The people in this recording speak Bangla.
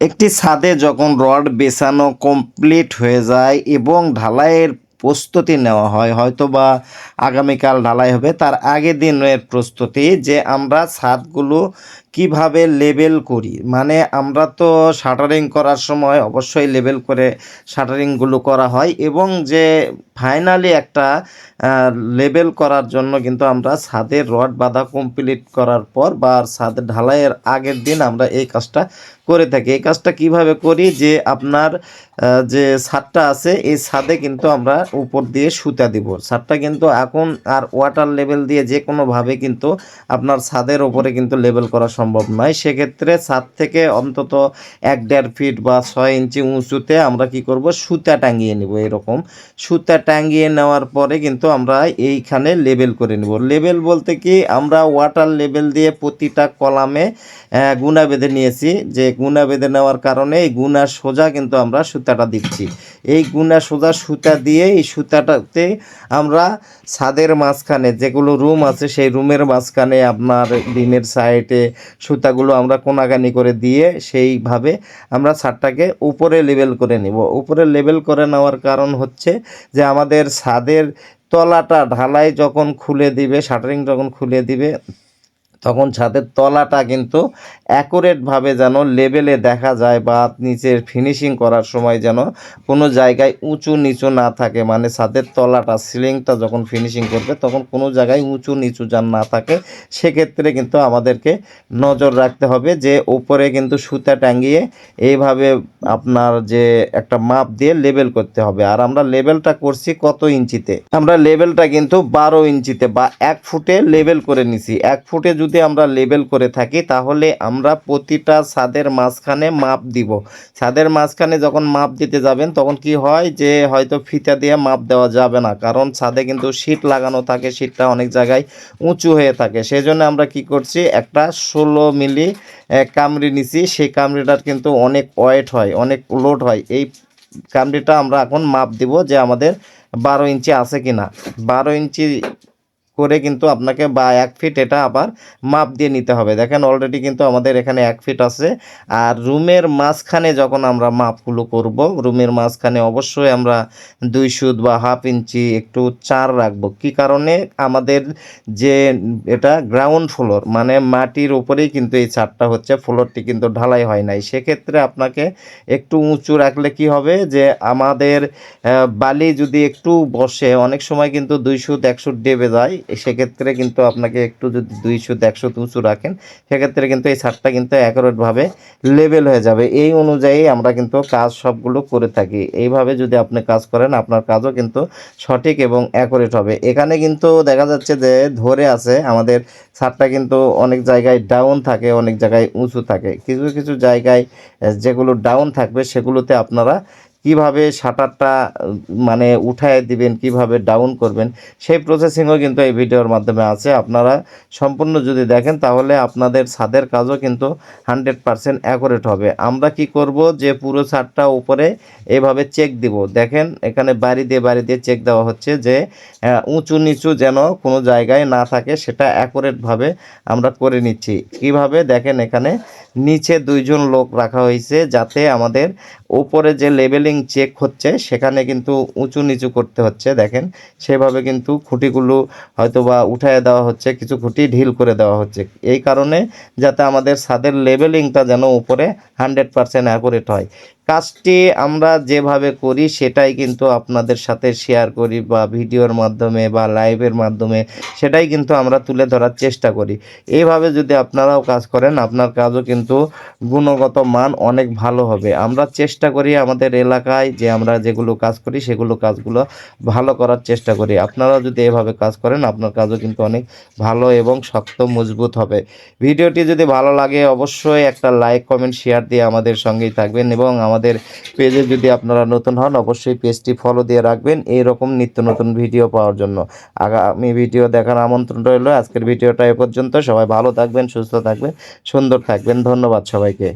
একটি ছাদে যখন রড বেছানো কমপ্লিট হয়ে যায় এবং ঢালাইয়ের প্রস্তুতি নেওয়া হয় হয়তো বা আগামীকাল ঢালাই হবে, তার আগের দিনের প্রস্তুতি যে আমরা ছাদগুলো কীভাবে লেবেল করি। মানে আমরা তো শাটারিং করার সময় অবশ্যই লেবেল করে শাটারিংগুলো করা হয় এবং যে ফাইনালি একটা লেবেল করার জন্য কিন্তু আমরা ছাদের রড বাঁধা কমপ্লিট করার পর বা ছাদের ঢালাইয়ের আগের দিন আমরা এই কাজটা করে থাকি। এই কাজটা কীভাবে করি? যে আপনার যে ছাদটা আছে, এই ছাদে কিন্তু আমরা উপর দিয়ে সুতা দিব। ছাদটা কিন্তু এখন আর ওয়াটার লেভেল দিয়ে যে কোনোভাবে কিন্তু আপনার ছাদের ওপরে কিন্তু লেবেল করা সম্ভব নয়। সেক্ষেত্রে ছাদ থেকে অন্তত এক দেড় ফিট বা ছয় ইঞ্চি উঁচুতে আমরা কি করব? সুতা টাঙিয়ে নিব এরকম। সুতা টাঙিয়ে নেওয়ার পরে কিন্তু আমরা এইখানে লেবেল করে নিব। লেবেল বলতে কি? আমরা ওয়াটার লেভেল দিয়ে প্রতিটা কলামে গুণা বেঁধে নিয়েছি। যে গুণা বেঁধে নেওয়ার কারণে এই গুণা সোজা কিন্তু আমরা সুতাটা দিচ্ছি। এই গুণা সোজা সুতা দিয়ে এই সুতাটাতে আমরা ছাদের মাঝখানে যেগুলো রুম আছে, সেই রুমের মাঝখানে আপনার দিনের সাইডে সুতাগুলো আমরা কোনাগানি করে দিয়ে সেইভাবে আমরা ছাদটাকে উপরে লেবেল করে নিব। উপরে লেবেল করে নেওয়ার কারণ হচ্ছে যে আমাদের ছাদের তলাটা ঢালাই যখন খুলে দিবে, শাটারিং যখন খুলে দিবে তখন ছাদের তলাটা কিন্তু অ্যাকুরেটভাবে যেন লেভেলে দেখা যায় বা নিচের ফিনিশিং করার সময় যেন কোনো জায়গায় উঁচু নিচু না থাকে। মানে ছাদের তলাটা সিলিংটা যখন ফিনিশিং করবে, তখন কোনো জায়গায় উঁচু নিচু যেন না থাকে। সেক্ষেত্রে কিন্তু আমাদেরকে নজর রাখতে হবে যে উপরে কিন্তু সুতা টাঙ্গিয়ে এইভাবে আপনার যে একটা মাপ দিয়ে লেবেল করতে হবে। আর আমরা লেবেলটা করছি কত ইঞ্চিতে? আমরা লেবেলটা কিন্তু বারো ইঞ্চিতে বা এক ফুটে লেবেল করে নিছি। এক ফুটে যদি আমরা লেবেল করে থাকি, তাহলে আমরা প্রতিটা ছাদের মাঝখানে মাপ দিব। ছাদের মাঝখানে যখন মাপ দিতে যাবেন, তখন কি হয় যে, হয়তো ফিতা দিয়ে মাপ দেওয়া যাবে না। কারণ ছাদে কিন্তু শীট লাগানো থাকে শীটটা অনেক জায়গায় উঁচু হয়ে থাকে। সেই জন্য আমরা কি করছি, একটা ষোলো মিলি কামড়ি নিছি। সেই কামড়িটার কিন্তু অনেক ওয়েট হয়, অনেক লোড হয়। এই কামড়িটা আমরা এখন মাপ দিব যে আমাদের বারো ইঞ্চি আছে কি না বারো ইঞ্চি করে কিন্তু আপনাকে বা এক ফিট এটা আবার মাপ দিয়ে নিতে হবে। দেখেন অলরেডি কিন্তু আমাদের এখানে এক ফিট আছে। আর রুমের মাঝখানে যখন আমরা মাপগুলো করব, রুমের মাঝখানে অবশ্যই আমরা দুই সুদ বা হাফ ইঞ্চি একটু চার রাখব। কি কারণে? আমাদের যে এটা গ্রাউন্ড ফ্লোর মানে মাটির উপরেই কিন্তু এই ছাদটা হচ্ছে ফ্লোরটি কিন্তু ঢালাই হয় নাই। সেক্ষেত্রে আপনাকে একটু উঁচু রাখলে কি হবে? যে আমাদের বালি যদি একটু বসে, অনেক সময় কিন্তু দুই সুদ এক ডেবে যায়। সেক্ষেত্রে কিন্তু আপনাকে একটু যদি দুইশো সুদ উঁচু রাখেন, সেক্ষেত্রে কিন্তু এই ছাদটা কিন্তু অ্যাকুরেটভাবে লেভেল হয়ে যাবে। এই অনুযায়ী আমরা কিন্তু কাজ সবগুলো করে থাকি। এইভাবে যদি আপনি কাজ করেন, আপনার কাজও কিন্তু সঠিক এবং অ্যাকুরেট হবে। এখানে কিন্তু দেখা যাচ্ছে যে ধরে আছে, আমাদের ছাদটা কিন্তু অনেক জায়গায় ডাউন থাকে, অনেক জায়গায় উঁচু থাকে। কিছু কিছু জায়গায় যেগুলো ডাউন থাকবে, সেগুলোতে আপনারা কীভাবে শাটারটা মানে উঠায় দিবেন, কীভাবে ডাউন করবেন, সেই প্রসেসিংও কিন্তু এই ভিডিওর মাধ্যমে আছে। আপনারা সম্পূর্ণ যদি দেখেন, তাহলে আপনাদের ছাদের কাজও কিন্তু হান্ড্রেড পারসেন্ট অ্যাকুরেট হবে। আমরা কি করব যে পুরো ছাদটা উপরে এভাবে চেক দিব। দেখেন, এখানে বাড়ি দিয়ে বাড়ি দিয়ে চেক দেওয়া হচ্ছে যে উঁচু নিচু যেন কোনো জায়গায় না থাকে, সেটা অ্যাকুরেটভাবে আমরা করে নিচ্ছি। কীভাবে? দেখেন এখানে নিচে দুইজন লোক রাখা হয়েছে যাতে আমাদের ওপরে যে লেবেলিং চেক হচ্ছে সেখানে কিন্তু উঁচু নিচু করতে হচ্ছে। দেখেন, সেভাবে কিন্তু খুঁটিগুলো হয়তো বা উঠায় দেওয়া হচ্ছে, কিছু খুঁটি ঢিল করে দেওয়া হচ্ছে। এই কারণে যাতে আমাদের ছাদের লেবেলিংটা যেন উপরে হান্ড্রেড পারসেন্ট অ্যাকুরেট হয়। কাজটি আমরা যেভাবে করি সেটাই কিন্তু আপনাদের সাথে শেয়ার করি বা ভিডিওর মাধ্যমে বা লাইভের মাধ্যমে সেটাই কিন্তু আমরা তুলে ধরার চেষ্টা করি। এইভাবে যদি আপনারাও কাজ করেন, আপনার কাজও কিন্তু গুণগত মান অনেক ভালো হবে। আমরা চেষ্টা করি আমাদের এলাকায় যে আমরা যেগুলো কাজ করি সেগুলো কাজগুলো ভালো করার চেষ্টা করি। আপনারাও যদি এভাবে কাজ করেন, আপনার কাজও কিন্তু অনেক ভালো এবং শক্ত মজবুত হবে। ভিডিওটি যদি ভালো লাগে, অবশ্যই একটা লাইক কমেন্ট শেয়ার দিয়ে আমাদের সঙ্গেই থাকবেন এবং আমাদের পেজে যদি আপনারা নতুন হন, অবশ্যই পেজটি ফলো দিয়ে রাখবেন। এই রকম নিত্য নতুন ভিডিও পাওয়ার জন্য। আগামী ভিডিও দেখার আমন্ত্রণ রইল। আজকের ভিডিওটা এ পর্যন্ত। সবাই ভালো থাকবেন, সুস্থ থাকবেন, সুন্দর থাকবেন। ধন্যবাদ সবাইকে।